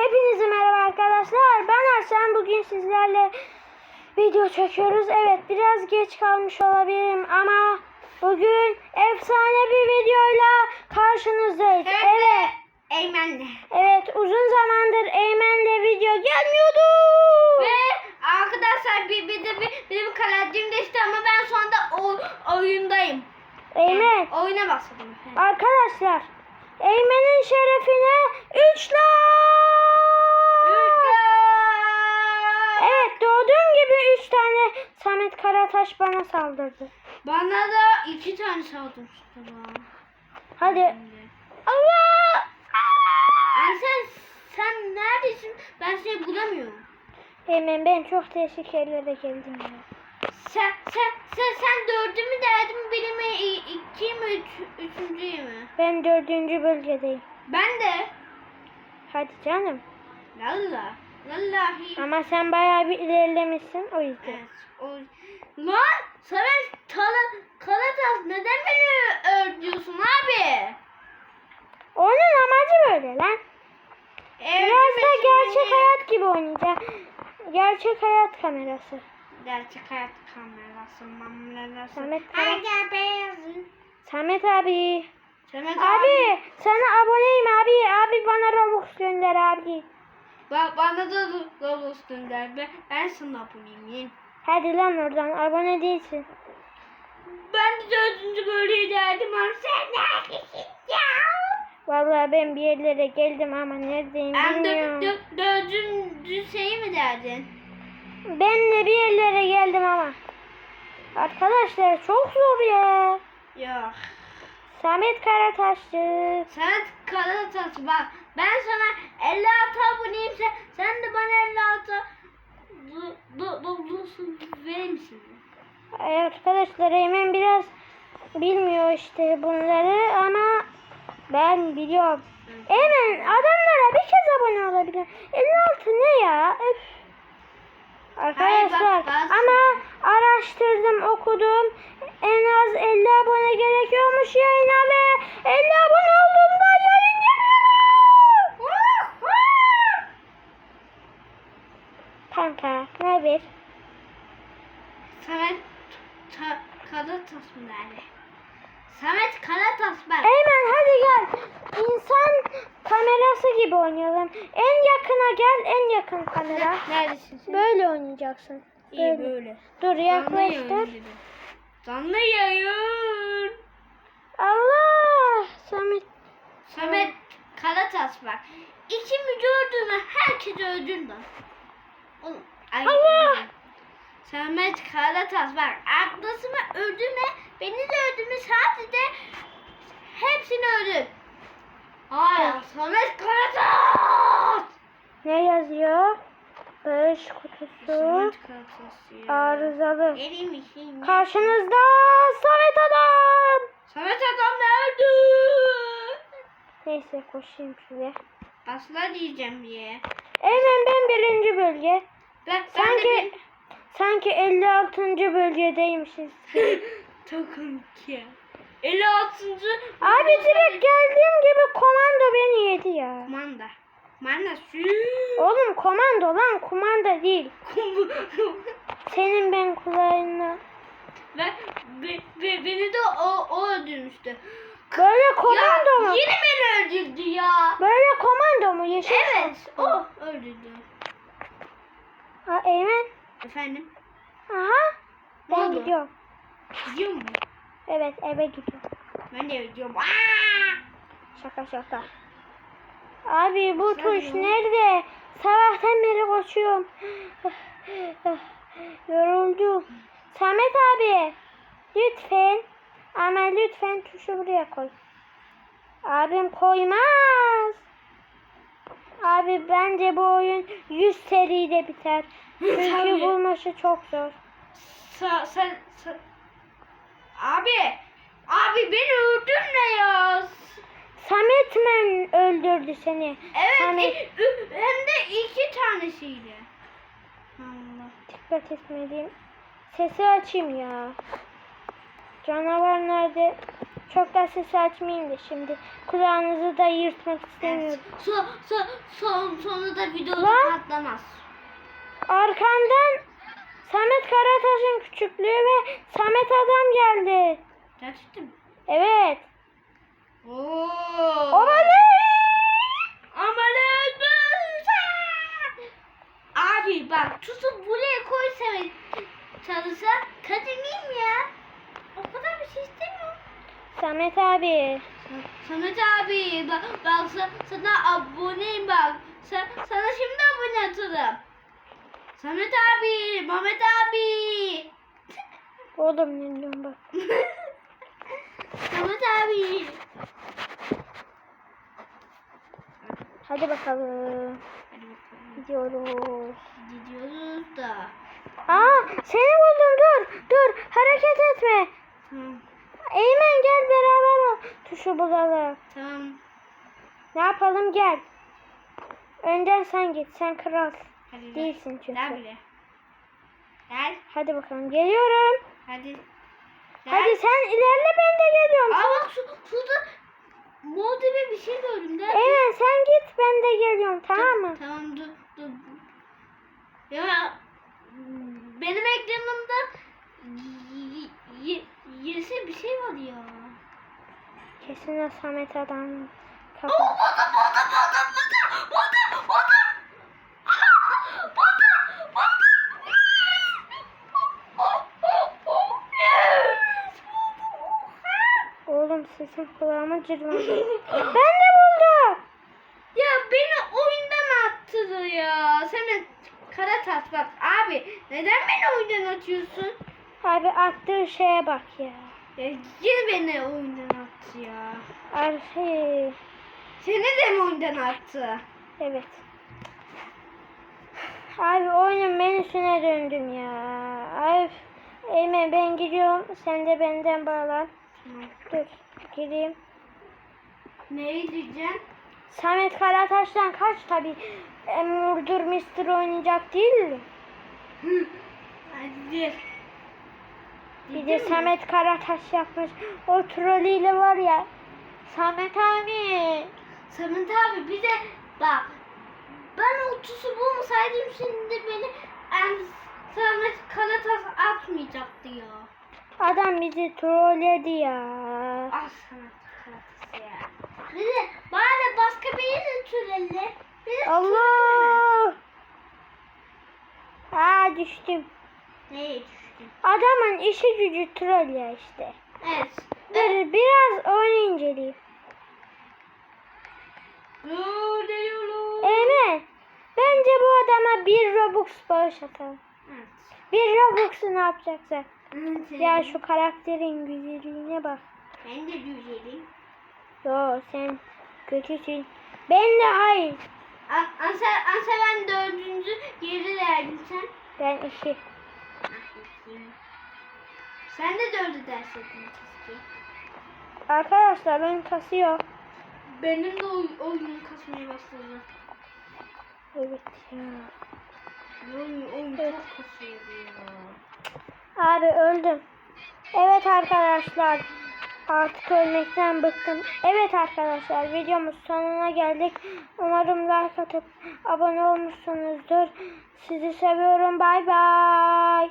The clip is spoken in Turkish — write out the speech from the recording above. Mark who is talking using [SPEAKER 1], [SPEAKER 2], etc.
[SPEAKER 1] Hepinize merhaba arkadaşlar. Ben Arsen. Bugün sizlerle video çekiyoruz. Evet biraz geç kalmış olabilirim ama bugün efsane bir videoyla karşınızdayız. Evet.
[SPEAKER 2] Eymen'le.
[SPEAKER 1] Evet uzun zamandır Eymen'le video gelmiyordu.
[SPEAKER 2] Ve arkadaşlar bir, bir de bir, benim kalecim değişti ama ben şu anda o, oyundayım.
[SPEAKER 1] Eymen.
[SPEAKER 2] Oyuna başladım.
[SPEAKER 1] Arkadaşlar Eymen'in şerefine 3 like. 3 tane Samet Karataş bana saldırdı.
[SPEAKER 2] Bana da iki tane saldırmıştı bana.
[SPEAKER 1] Hadi. Allah!
[SPEAKER 2] Ay sen, sen neredesin? Ben seni bulamıyorum.
[SPEAKER 1] Eymen ben çok değişik yerlere geldim ya.
[SPEAKER 2] Sen, sen, sen, sen dördü mü derdin biri mi, iki mi, üç, üçüncüyü mü?
[SPEAKER 1] Ben dördüncü bölgedeyim.
[SPEAKER 2] Ben de.
[SPEAKER 1] Hadi canım.
[SPEAKER 2] Lalla. Vallahi.
[SPEAKER 1] Ama sen bayağı bir ilerlemişsin o yüzden.
[SPEAKER 2] Evet. O... Lan Samet kala, Kalatas neden beni öldürüyorsun abi?
[SPEAKER 1] Onun amacı böyle lan. Biraz da gerçek
[SPEAKER 2] beni.
[SPEAKER 1] hayat gibi oynayacak. Gerçek hayat kamerası.
[SPEAKER 2] Gerçek hayat kamerası mamlelası.
[SPEAKER 1] Samet
[SPEAKER 2] Ay.
[SPEAKER 1] Samet abi.
[SPEAKER 2] Samet
[SPEAKER 1] Abi sana aboneyim abi. Abi bana Robux gönder abi.
[SPEAKER 2] Bak bana da Roblox gönder. Ben, ben sana aboneyim.
[SPEAKER 1] Hadi lan oradan abone değilsin.
[SPEAKER 2] Ben de dördüncü bölüyü derdim ama sen neredesin ya?
[SPEAKER 1] Vallahi ben bir yerlere geldim ama neredeyim
[SPEAKER 2] Ben dö,
[SPEAKER 1] bilmiyorum.
[SPEAKER 2] dö, dördüncü şeyi mi derdin?
[SPEAKER 1] Ben de bir yerlere geldim ama. Arkadaşlar çok zor ya.
[SPEAKER 2] Yok.
[SPEAKER 1] Samet Karataşçı.
[SPEAKER 2] Sen Karatas bak ben sana 56 aboneyim sen, sen de bana 56 du, du, du, du, verir misin?
[SPEAKER 1] Ay Arkadaşlar Eymen biraz bilmiyor işte bunları ama ben biliyorum. Eymen adamlara bir kez abone olabilir. 56 ne ya? Arkadaşlar
[SPEAKER 2] Hayır, bak.
[SPEAKER 1] ama araştırdım okudum. En az 50 abone gerekiyormuş yayına ve 50 abone olduğumda yayın yapıyorum. Kanka ne haber?
[SPEAKER 2] Samet ta, Karatas mı nerede? Samet Karatas bak.
[SPEAKER 1] Eymen hadi gel. İnsan kamerası gibi oynayalım. En yakına gel, en yakın kamera.
[SPEAKER 2] Neredesin sen?
[SPEAKER 1] Böyle oynayacaksın.
[SPEAKER 2] İyi
[SPEAKER 1] Böyle. Dur yaklaştır.
[SPEAKER 2] Canlı yayın.
[SPEAKER 1] Allah! Samet.
[SPEAKER 2] Samet Karatas bak. İkimi gördüğümü herkes öldürdü. Oğlum, ay-
[SPEAKER 1] Allah!
[SPEAKER 2] Samet Karatas bak. Arkadaşımı öldürme, beni de öldürme sadece hepsini öldür. Hayır, Samet Karatas!
[SPEAKER 1] Ne yazıyor? Barış kutusu. Arızalı. Karşınızda Samet adam.
[SPEAKER 2] Samet adam nerede?
[SPEAKER 1] Neyse koşayım şuraya.
[SPEAKER 2] Asla diyeceğim diye.
[SPEAKER 1] Eymen ben birinci bölge.
[SPEAKER 2] Ben, ben
[SPEAKER 1] Sanki
[SPEAKER 2] de
[SPEAKER 1] sanki 56. bölgedeymişiz.
[SPEAKER 2] bir... Takım ki. 56.
[SPEAKER 1] Abi direkt geldiğim gibi komando beni yedi ya.
[SPEAKER 2] Kumanda. Kumanda şu.
[SPEAKER 1] Oğlum komando lan kumanda değil. Senin ben kulağına.
[SPEAKER 2] ve, ve, ve beni de o, o öldürmüştü.
[SPEAKER 1] Böyle komando
[SPEAKER 2] ya,
[SPEAKER 1] mu?
[SPEAKER 2] Yine beni öldürdü ya.
[SPEAKER 1] Böyle komando mu? Yeşil
[SPEAKER 2] Evet o öldürdü.
[SPEAKER 1] Ha, Eymen.
[SPEAKER 2] Efendim?
[SPEAKER 1] Aha.
[SPEAKER 2] Ne
[SPEAKER 1] Ben
[SPEAKER 2] oldu?
[SPEAKER 1] gidiyorum.
[SPEAKER 2] Gidiyor mu?
[SPEAKER 1] Evet eve gidiyorum.
[SPEAKER 2] Ben de gidiyorum. Aa!
[SPEAKER 1] Şaka şaka. Abi bu
[SPEAKER 2] Sen
[SPEAKER 1] tuş
[SPEAKER 2] ya.
[SPEAKER 1] nerede? Sabahtan beri koşuyorum. Yoruldum. Samet abi. Lütfen. Ama lütfen tuşu buraya koy. Abim koymaz. Abi bence bu oyun 100 seride biter. Çünkü bulması çok zor.
[SPEAKER 2] Sa, sen, sen... Abi! Abi beni öldürme ya.
[SPEAKER 1] Öldürdü seni?
[SPEAKER 2] Evet
[SPEAKER 1] Samet.
[SPEAKER 2] i- ü- hem de iki tanesiydi. Allah.
[SPEAKER 1] Dikkat etmeliyim. Sesi açayım ya. Canavar nerede? Çok da ses açmayayım da şimdi. Kulağınızı da yırtmak
[SPEAKER 2] Evet.
[SPEAKER 1] istemiyorum.
[SPEAKER 2] Son, son, son, sonu da videoda
[SPEAKER 1] Lan.
[SPEAKER 2] patlamaz.
[SPEAKER 1] Arkamdan Samet Karataş'ın küçüklüğü ve Samet adam geldi.
[SPEAKER 2] Gerçekten mi?
[SPEAKER 1] Evet.
[SPEAKER 2] Oo.
[SPEAKER 1] Omalı.
[SPEAKER 2] Amanın Abi bak tutup buraya koysa çalışsa kazanayım ya. O kadar bir şey istemiyorum.
[SPEAKER 1] Samet abi.
[SPEAKER 2] Samet abi bak, bak sa- sana aboneyim bak. Sa- sana şimdi abone atalım. Samet abi, Mehmet abi.
[SPEAKER 1] Oğlum ne diyorum bak.
[SPEAKER 2] Samet abi.
[SPEAKER 1] Hadi bakalım. Gidiyoruz.
[SPEAKER 2] Gidiyoruz da.
[SPEAKER 1] Aa seni buldum dur. Dur hareket etme.
[SPEAKER 2] Tamam.
[SPEAKER 1] Eymen gel beraber ol. Tuşu bulalım.
[SPEAKER 2] Tamam.
[SPEAKER 1] Ne yapalım gel. Önden sen git. Sen kral.
[SPEAKER 2] Hadi gel.
[SPEAKER 1] Değilsin çünkü.
[SPEAKER 2] Gel buraya. Gel.
[SPEAKER 1] Hadi bakalım geliyorum.
[SPEAKER 2] Hadi. Gel.
[SPEAKER 1] Hadi sen ilerle ben de geliyorum.
[SPEAKER 2] Aa bak şu, şurada gibi bir şey gördüm. Gel.
[SPEAKER 1] Eymen sen git ben de geliyorum tamam mı?
[SPEAKER 2] Tamam dur dur. Ya benim ekranımda yeşil bir şey var ya.
[SPEAKER 1] Kesin o Samet adam.
[SPEAKER 2] Oh,
[SPEAKER 1] Kafa.
[SPEAKER 2] buldum buldum buldum buldum buldum buldum. Ah, Buldum buldum. Yes,
[SPEAKER 1] Oğlum sesim kulağıma cırmadı. ben de buldum.
[SPEAKER 2] Ya beni oyundan attı ya. Sen kara tas bak abi. Neden beni oyundan atıyorsun?
[SPEAKER 1] Abi attığı şeye bak ya.
[SPEAKER 2] Ya yine beni oyundan attı ya.
[SPEAKER 1] Arhi.
[SPEAKER 2] Seni de mi oyundan attı?
[SPEAKER 1] Evet. Abi oyunun menüsüne döndüm ya. Abi Eymen ben gidiyorum. Sen de benden bağlan. Dur gireyim.
[SPEAKER 2] Neyi diyeceksin?
[SPEAKER 1] Samet Karataş'tan kaç tabi. Murdur Mister oynayacak değil mi?
[SPEAKER 2] Hadi.
[SPEAKER 1] Bir de Samet Karataş yapmış. O trolüyle var ya. Samet abi.
[SPEAKER 2] Samet abi bir de bak ben o tusu bulmasaydım şimdi beni en Samet Karatas atmayacaktı ya.
[SPEAKER 1] Adam bizi trolledi ya.
[SPEAKER 2] Ah Karatas ya. Bir de bari başka biri de türeli. Bir de
[SPEAKER 1] Allah. Aa düştüm.
[SPEAKER 2] Neye düştün?
[SPEAKER 1] Adamın işi gücü troll ya işte.
[SPEAKER 2] Evet.
[SPEAKER 1] Dur biraz oyun inceleyeyim. Eymen. Bence bu adama bir Robux bağış atalım.
[SPEAKER 2] Evet.
[SPEAKER 1] Bir Robux'u ne yapacaksa.
[SPEAKER 2] Evet.
[SPEAKER 1] Ya şu karakterin güzelliğine bak.
[SPEAKER 2] Ben de güzelim.
[SPEAKER 1] Yo sen kötüsün. Ben de hayır.
[SPEAKER 2] An- Anse, Anse ben dördüncü yeri verdin sen.
[SPEAKER 1] Ben iki.
[SPEAKER 2] Ah. Sen de dördü ders keşke.
[SPEAKER 1] Arkadaşlar benim kasıyor.
[SPEAKER 2] Benim de oy, oyunum kasmaya başladı.
[SPEAKER 1] Evet ya.
[SPEAKER 2] Oyun, oyun
[SPEAKER 1] Evet.
[SPEAKER 2] çok kasıyordu ya.
[SPEAKER 1] Abi öldüm. Evet arkadaşlar. Artık ölmekten bıktım. Evet arkadaşlar videomuz sonuna geldik. Umarım like atıp abone olmuşsunuzdur. Sizi seviyorum. Bay bay.